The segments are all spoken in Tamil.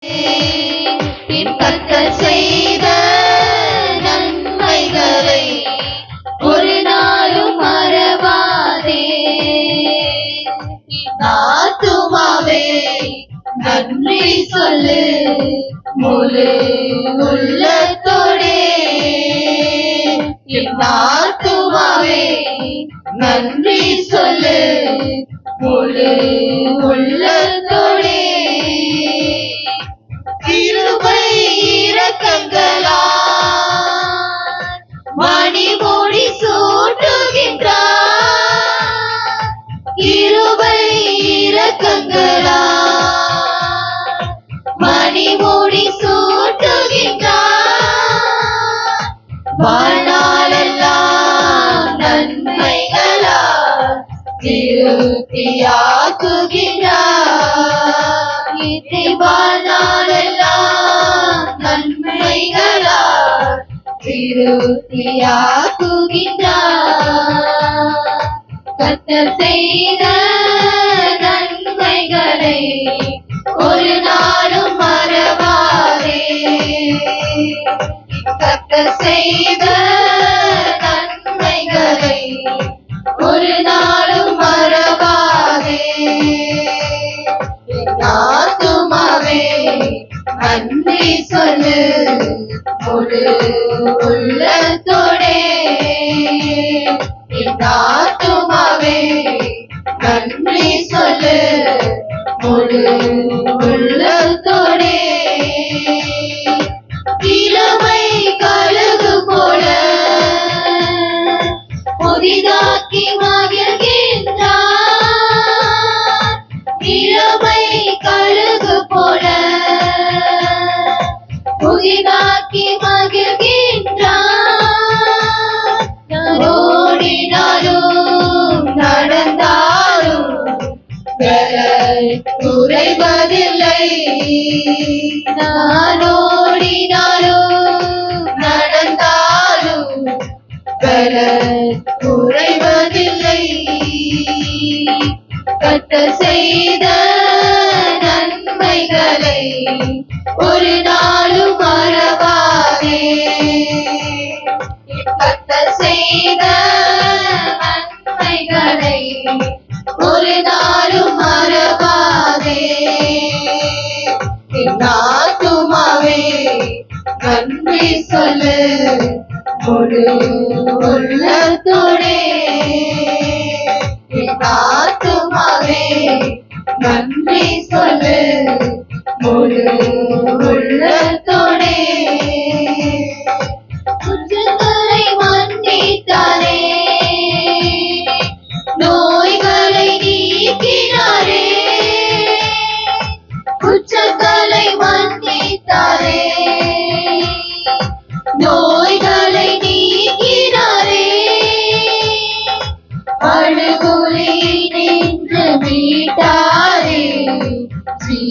என் செய்த நன்மைகளை ஒரு நாளும் மறவாதே. ஆத்துமாவே நன்றி சொல்லு முழு உள்ளத்தோடே. ஆத்துமாவே நன்றி சொல்லு முழு உள்ளத்தோடே. திருப்தியாக்குகின்றார் கத்தர் செய்த முழு உள்ளத்தோடே செய்த நன்மைகளை ஒரு நாளும் மறவாதே. கத்த செய்த நன்மைகளை ஒரு நாளும் மறவாதே. நாத்துமாவே நன்றி சொல்லு. முழு உள்ளத்தோடே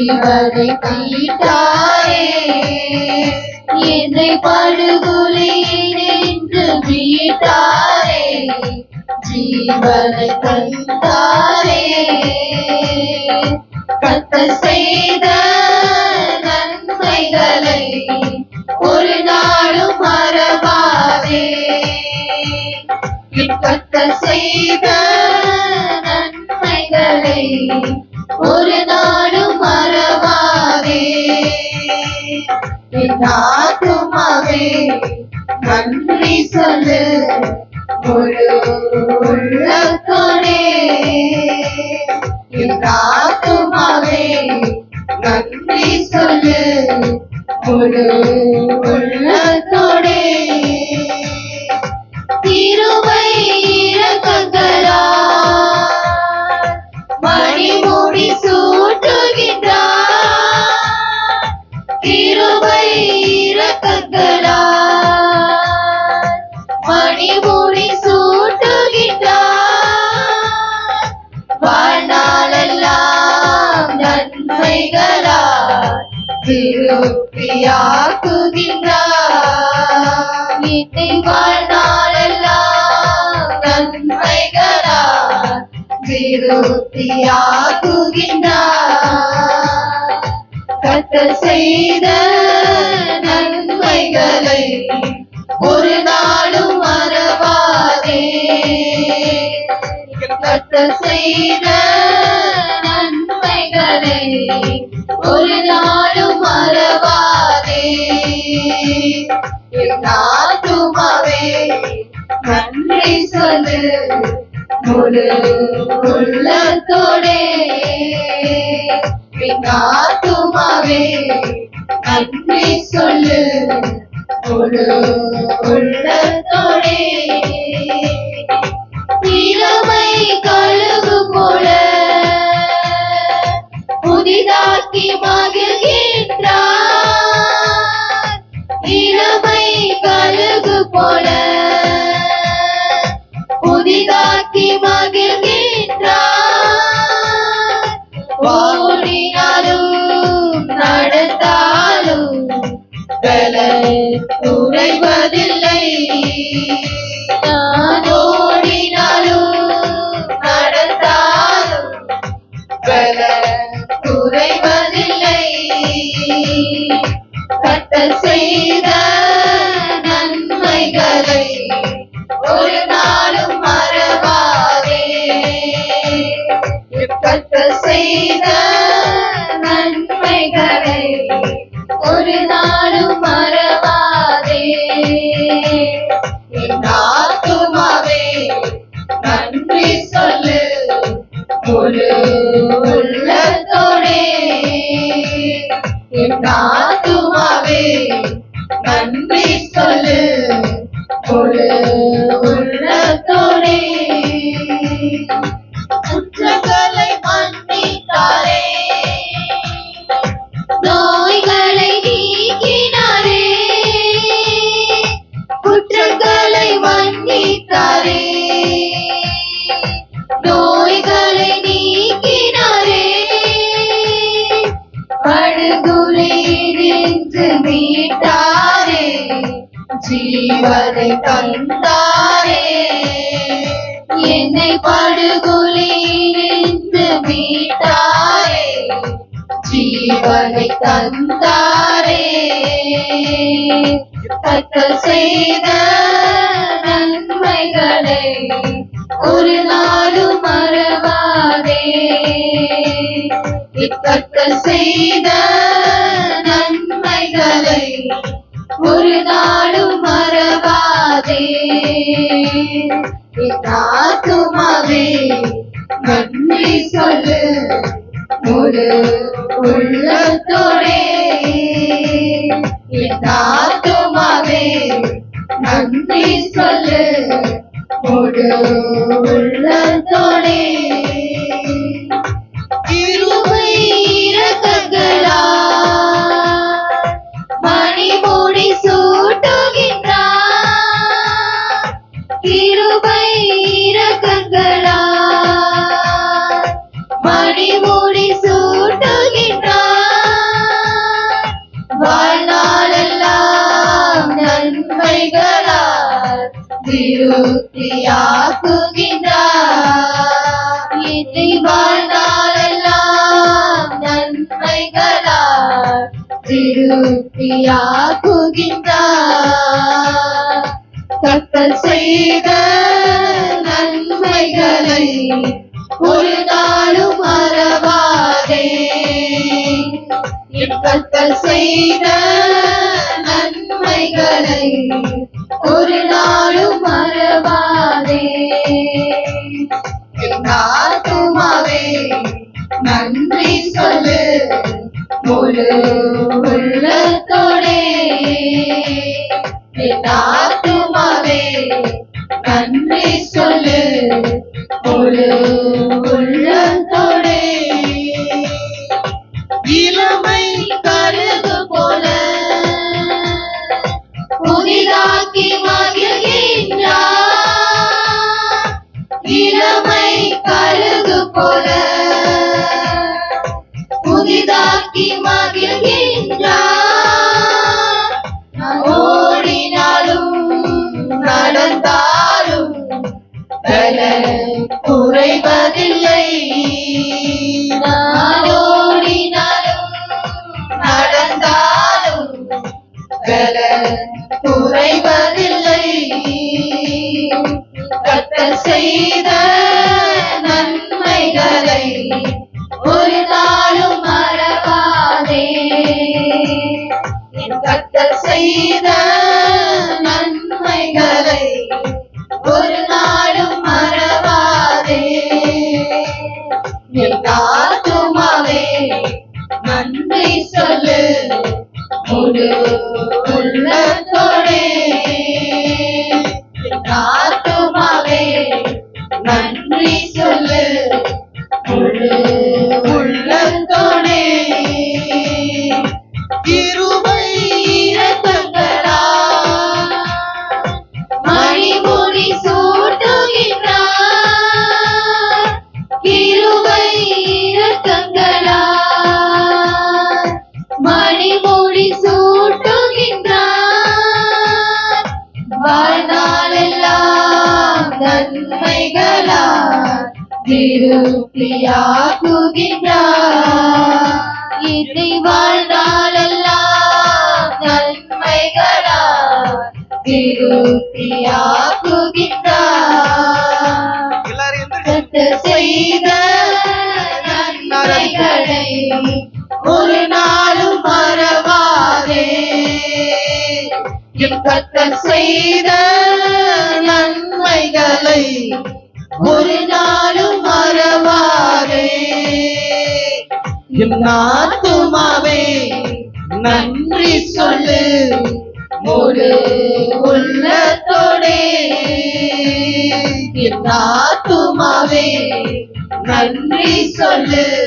ஜீவனை மீட்டாரே என்னை படுகொலை மீட்டாரே ஜீவனை தந்தாரே. கத்த செய்த நன்மைகளை ஒரு நாளும் மறவாதே. கத்த செய்த நன்மைகளை ஒரு நாளும் மறவாதே. என் ஆத்துமாவே நன்றி சொல்லு. ஒரு உள்ளத்தோடே. என் ஆத்துமாவே நன்றி சொல்லு. முழு உள்ளத்தோடே. திருவை இறக்கங்களா மணிமுடி சூட்டுகின்றார். திருவை இறக்கங்களா மணிமுடி சூட்டுகின்றார். வாழ்நாளெல்லாம் நன்மைகளா திருப்தியாக்குகின்றார். என்னை வாழ்நாளெல்லாம் திருப்தியாக்குகின்றார் கத்தர் செய்த நன்மைகளை ஒரு நாளும் மறவாதே. கத்தர் செய்த நன்மைகளை ஒரு நாளும் மறவாதே என் ஆத்துமாவே நன்றி சொல்லு. முழு உள்ளத்தோடே. என் நன்றி சொல்லு. முழு உள்ளத்தோடே. இளமை கழுகு போல புதிதாக்கி மகிழ்கின்றார். இளமை உள்ளத்தோடே ஜீவனை தந்தாரே கத்தர் செய்த நன்மைகளை ஒரு நாளும் மறவாதே. கத்தர் செய்த நன்மைகளை ஒரு நாளும் மறவாதே. ஆத்துமாவே நன்றி சொல்லு. ஒரு உள்ளத்தோடே. என் ஆத்துமாவே நன்றி சொல்லு. ஒரு உள்ளத்தோடே. திருப்தியாக்குகின்றார் என்னை வாழ்நாளெல்லாம் நன்மைகளால் திருப்தியாக்குகின்றார் கத்தர் செய்த நன்மைகளை ஒரு நாளும் மறவாதே. என் செய்த முழு பெரிதாக்கி மகிழ்கின்றார் ஓடினாலும் நடந்தாலும் குறைவதில்லை. ஓடினாலும் நடந்தாலும் குறைவதில்லை. கத்தல் செய்த திருப்தியாக்குகின்றார் இதை வாழ்ந்தாலெல்லாம் நன்மைகளால் திருப்தியாக்குகின்றார் செய்த நன்மைகளை ஒரு நாளும் மறவாதே. கத்தன் செய்த நன்மைகளை ஒரு நாத்துமாவே நன்றி சொல்லு. முழு உள்ளத்தோடே. நாத்துமாவே நன்றி சொல்லு.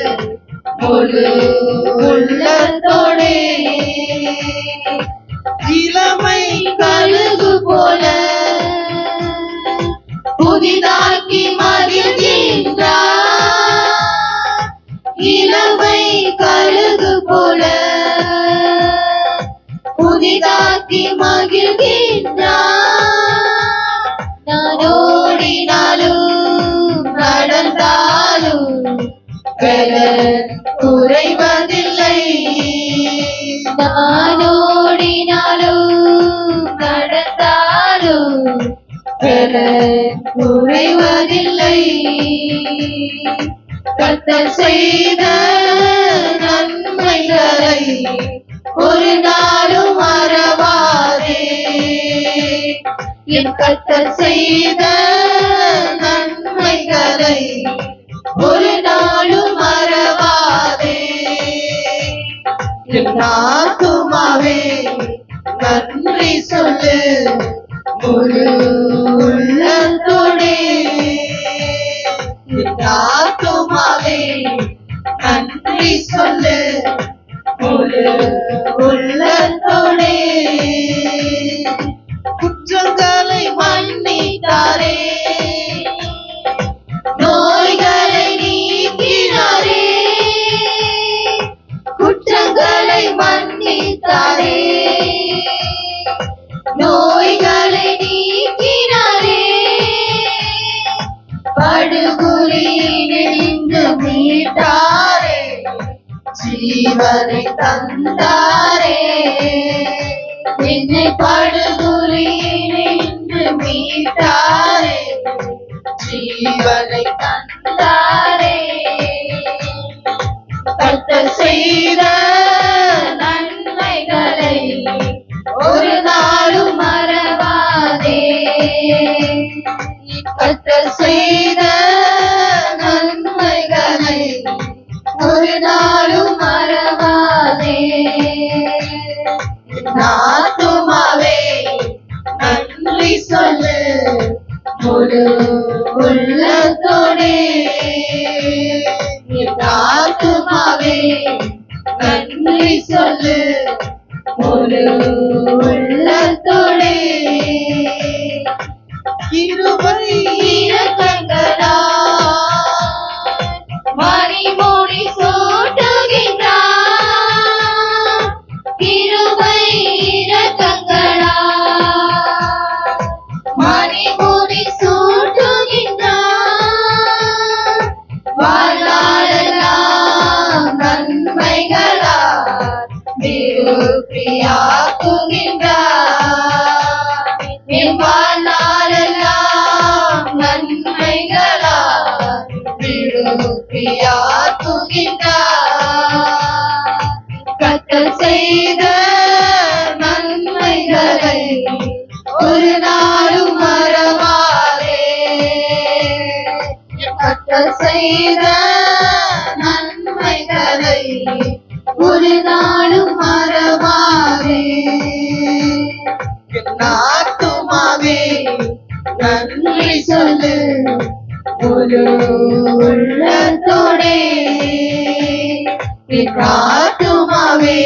குறைவதில்லை கத்தர் செய்த தாத்துமாவே. நன்றி சொல்லு. ஒரு உள்ளத்தோடு ஜீவனை தந்தாரே. என்னை படுகுறியின்று மீட்டாரே. ஜீவனை தந்தாரே. கர்த்தர் செய்த நன்மைகளை ஒரு நாளும் மறவாதே. கர்த்தர் செய்த நன்மைகளை ஒரு நாள் முழு உள்ளத்தோடே பிராத்துமாவே நன்றி சொல்லு முழு ஒரு நாளும் மறவாதே என் ஆத்துமாவே நன்றி சொல்லு ஒரு உள்ளத்தோடே என் ஆத்துமாவே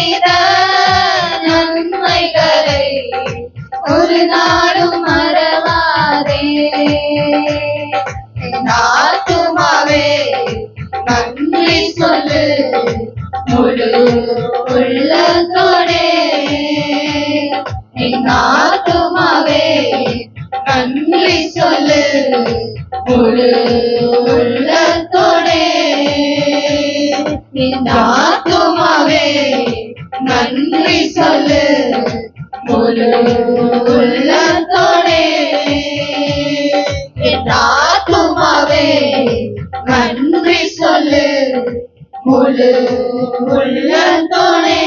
செய்த நன்மைகளை ஒரு நாளும் மறவாதே. என் ஆத்துமாவே நன்றி சொல்லு முழு உள்ளத்தோடே. என் ஆத்துமாவே நன்றி சொல்லு முழு உள்ளத்தோடே. என் ஆத்துமாவே நன்றி சொல்லு. முழு உள்ளத்தோடே. ஆத்துமாவே நன்றி சொல்லு. முழு உள்ளத்தோடே.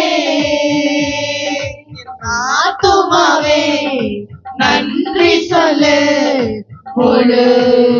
ஆத்துமாவே நன்றி சொல்லு. முழு